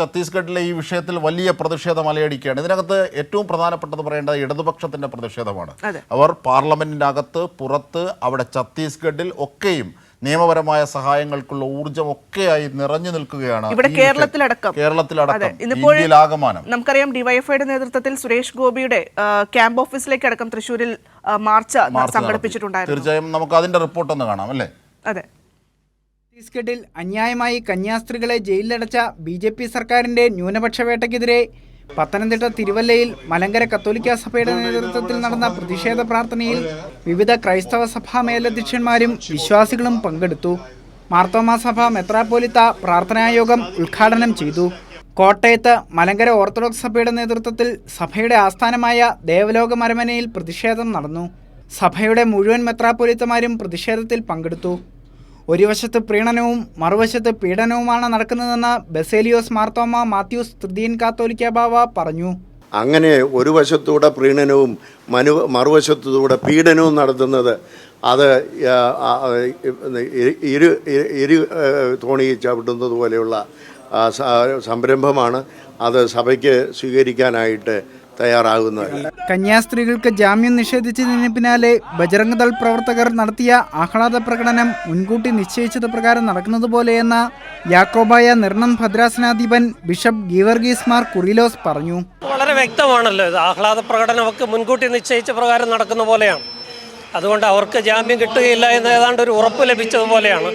ഛത്തീസ്ഗഡിലെ ഈ വിഷയത്തിൽ വലിയ പ്രതിഷേധം അലയടിക്കുകയാണ്. ഇതിനകത്ത് ഏറ്റവും പ്രധാനപ്പെട്ടത് പറയേണ്ടത് ഇടതുപക്ഷത്തിന്റെ പ്രതിഷേധമാണ്. അവർ പാർലമെന്റിനകത്ത് പുറത്ത് അവിടെ ഛത്തീസ്ഗഡിൽ ഒക്കെയും നിയമപരമായ സഹായങ്ങൾക്കുള്ള ഊർജം ഒക്കെയായി നിറഞ്ഞു നിൽക്കുകയാണ് ഇവിടെ കേരളത്തിലടക്കം. കേരളത്തിലടക്കം ഇന്ത്യയിലാകമാനം നമുക്കറിയാം ഡിവൈഎഫ്ഐയുടെ നേതൃത്വത്തിൽ സുരേഷ് ഗോപിയുടെ ക്യാമ്പ് ഓഫീസിലേക്ക് അടക്കം തൃശ്ശൂരിൽ മാർച്ച് മാർച്ച് സംഘടിപ്പിച്ചിട്ടുണ്ടായിരുന്നു. തീർച്ചയായും നമുക്ക് അതിന്റെ റിപ്പോർട്ട് ഒന്ന് കാണാം അല്ലേ? അതെ. ഛത്തീസ്ഗഡിൽ അന്യായമായി കന്യാസ്ത്രീകളെ ജയിലിലടച്ച ബി ജെ പി സർക്കാരിന്റെ ന്യൂനപക്ഷ വേട്ടയ്ക്കെതിരെ പത്തനംതിട്ട തിരുവല്ലയിൽ മലങ്കര കത്തോലിക്ക സഭയുടെ നേതൃത്വത്തിൽ നടന്ന പ്രതിഷേധ പ്രാർത്ഥനയിൽ വിവിധ ക്രൈസ്തവ സഭാ മേലധ്യക്ഷന്മാരും വിശ്വാസികളും പങ്കെടുത്തു. മാർത്തോമാ സഭ മെത്രാപ്പോലിത്ത പ്രാർത്ഥനായോഗം ഉദ്ഘാടനം ചെയ്തു. കോട്ടയത്ത് മലങ്കര ഓർത്തഡോക്സ് സഭയുടെ നേതൃത്വത്തിൽ സഭയുടെ ആസ്ഥാനമായ ദേവലോക മരമനയിൽ പ്രതിഷേധം നടന്നു. സഭയുടെ മുഴുവൻ മെത്രാപ്പൊലിത്തമാരും പ്രതിഷേധത്തിൽ പങ്കെടുത്തു. ഒരു വശത്ത് പ്രീണനവും മറുവശത്ത് പീഡനവുമാണ് നടക്കുന്നതെന്ന് ബസേലിയോസ് മാർത്തോമ മാത്യൂസ് തൃതീയൻ കാത്തോലിക്ക ബാവ പറഞ്ഞു. അങ്ങനെ ഒരു വശത്തൂടെ പ്രീണനവും മനു മറുവശത്തൂടെ പീഡനവും നടത്തുന്നത് അത് ഇരു ഇരു തോണി ചവിട്ടുന്നത് പോലെയുള്ള സംരംഭമാണ്. അത് സഭയ്ക്ക് സ്വീകരിക്കാനായിട്ട് തയ്യാറാകുന്നത് കന്യാസ്ത്രീകൾക്ക് ജാമ്യം നിഷേധിച്ചതിന് പിന്നാലെ ബജറംഗ് ദൾ പ്രവർത്തകർ നടത്തിയ ആഹ്ലാദ പ്രകടനം മുൻകൂട്ടി നിശ്ചയിച്ചത് പ്രകാരം നടക്കുന്നത് പോലെയെന്ന യാക്കോബായ നിർണം ഭദ്രാസനാധിപൻ ബിഷപ്പ് ഗീവർഗീസ് മാർ കുറിലോസ് പറഞ്ഞു. വളരെ വ്യക്തമാണല്ലോ ഇത്. ആഹ്ലാദ പ്രകടനമൊക്കെ മുൻകൂട്ടി നിശ്ചയിച്ച പ്രകാരം നടക്കുന്ന പോലെയാണ്. അതുകൊണ്ട് അവർക്ക് ജാമ്യം കിട്ടുകയില്ല എന്ന് ഏതാണ്ട് ഒരു ഉറപ്പ് ലഭിച്ചതുപോലെയാണ്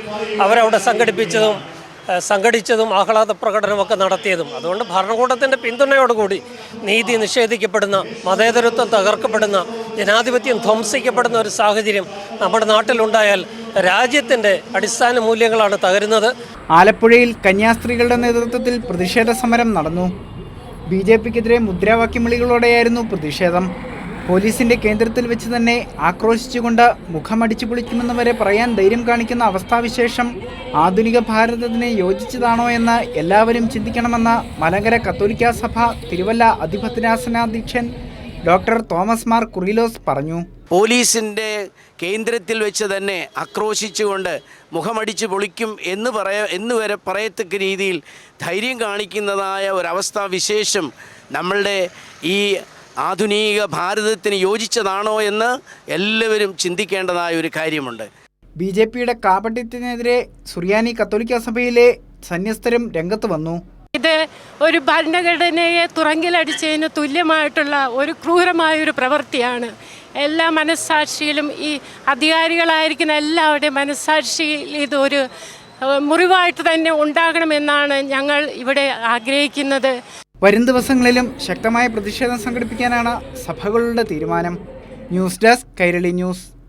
അവരവിടെ സംഘടിപ്പിച്ചതും സംഘടിച്ചതും ആഹ്ലാദ പ്രകടനമൊക്കെ നടത്തിയതും. അതുകൊണ്ട് ഭരണകൂടത്തിന്റെ പിന്തുണയോടുകൂടി നീതി നിഷേധിക്കപ്പെടുന്ന മതേതരത്വം തകർക്കപ്പെടുന്ന ജനാധിപത്യം ധ്വംസിക്കപ്പെടുന്ന ഒരു സാഹചര്യം നമ്മുടെ നാട്ടിലുണ്ടായാൽ രാജ്യത്തിന്റെ അടിസ്ഥാന മൂല്യങ്ങളാണ് തകരുന്നത്. ആലപ്പുഴയിൽ കന്യാസ്ത്രീകളുടെ നേതൃത്വത്തിൽ പ്രതിഷേധ സമരം നടന്നു. ബി ജെ പിക്കെതിരെ മുദ്രാവാക്യം വിളികളോടെയായിരുന്നു പ്രതിഷേധം. പോലീസിന്റെ കേന്ദ്രത്തിൽ വെച്ച് തന്നെ ആക്രോശിച്ചുകൊണ്ട് മുഖമടിച്ചു പൊളിക്കുമെന്ന് വരെ പറയാൻ ധൈര്യം കാണിക്കുന്ന അവസ്ഥാവിശേഷം ആധുനിക ഭാരതത്തിന് യോജിച്ചതാണോ എന്ന് എല്ലാവരും ചിന്തിക്കണമെന്ന് മലങ്കര കത്തോലിക്ക സഭ തിരുവല്ല അധിപത്യനാസനാധ്യക്ഷൻ ഡോക്ടർ തോമസ് മാർ കുറിലോസ് പറഞ്ഞു. പോലീസിന്റെ കേന്ദ്രത്തിൽ വെച്ച് തന്നെ ആക്രോശിച്ചുകൊണ്ട് മുഖമടിച്ച് പൊളിക്കും എന്ന് പറയ എന്ന് വരെ പറയത്തക്ക രീതിയിൽ ധൈര്യം കാണിക്കുന്നതായ ഒരവസ്ഥാ വിശേഷം നമ്മളുടെ ഈ ആധുനിക ഭാരതത്തിന് യോജിച്ചതാണോ എന്ന് എല്ലാവരും ചിന്തിക്കേണ്ടതായ ഒരു കാര്യമുണ്ട്. ബി ജെ പിയുടെ കാപട്യത്തിനെതിരെ സുറിയാനി കത്തോലിക്ക സഭയിലെ സന്യസ്തരും രംഗത്ത് വന്നു. ഇത് ഒരു ഭരണഘടനയെ തുറങ്കിലടിച്ചതിന് തുല്യമായിട്ടുള്ള ഒരു ക്രൂരമായ ഒരു പ്രവൃത്തിയാണ്. എല്ലാ മനസ്സാക്ഷിയിലും ഈ അധികാരികളായിരിക്കുന്ന എല്ലാവരുടെയും മനസ്സാക്ഷിയിൽ ഇതൊരു മുറിവായിട്ട് തന്നെ ഉണ്ടാകണമെന്നാണ് ഞങ്ങൾ ഇവിടെ ആഗ്രഹിക്കുന്നത്. വരും ദിവസങ്ങളിലും ശക്തമായ പ്രതിഷേധം സംഘടിപ്പിക്കാനാണ് സഭകളുടെ തീരുമാനം. News desk Kairali news.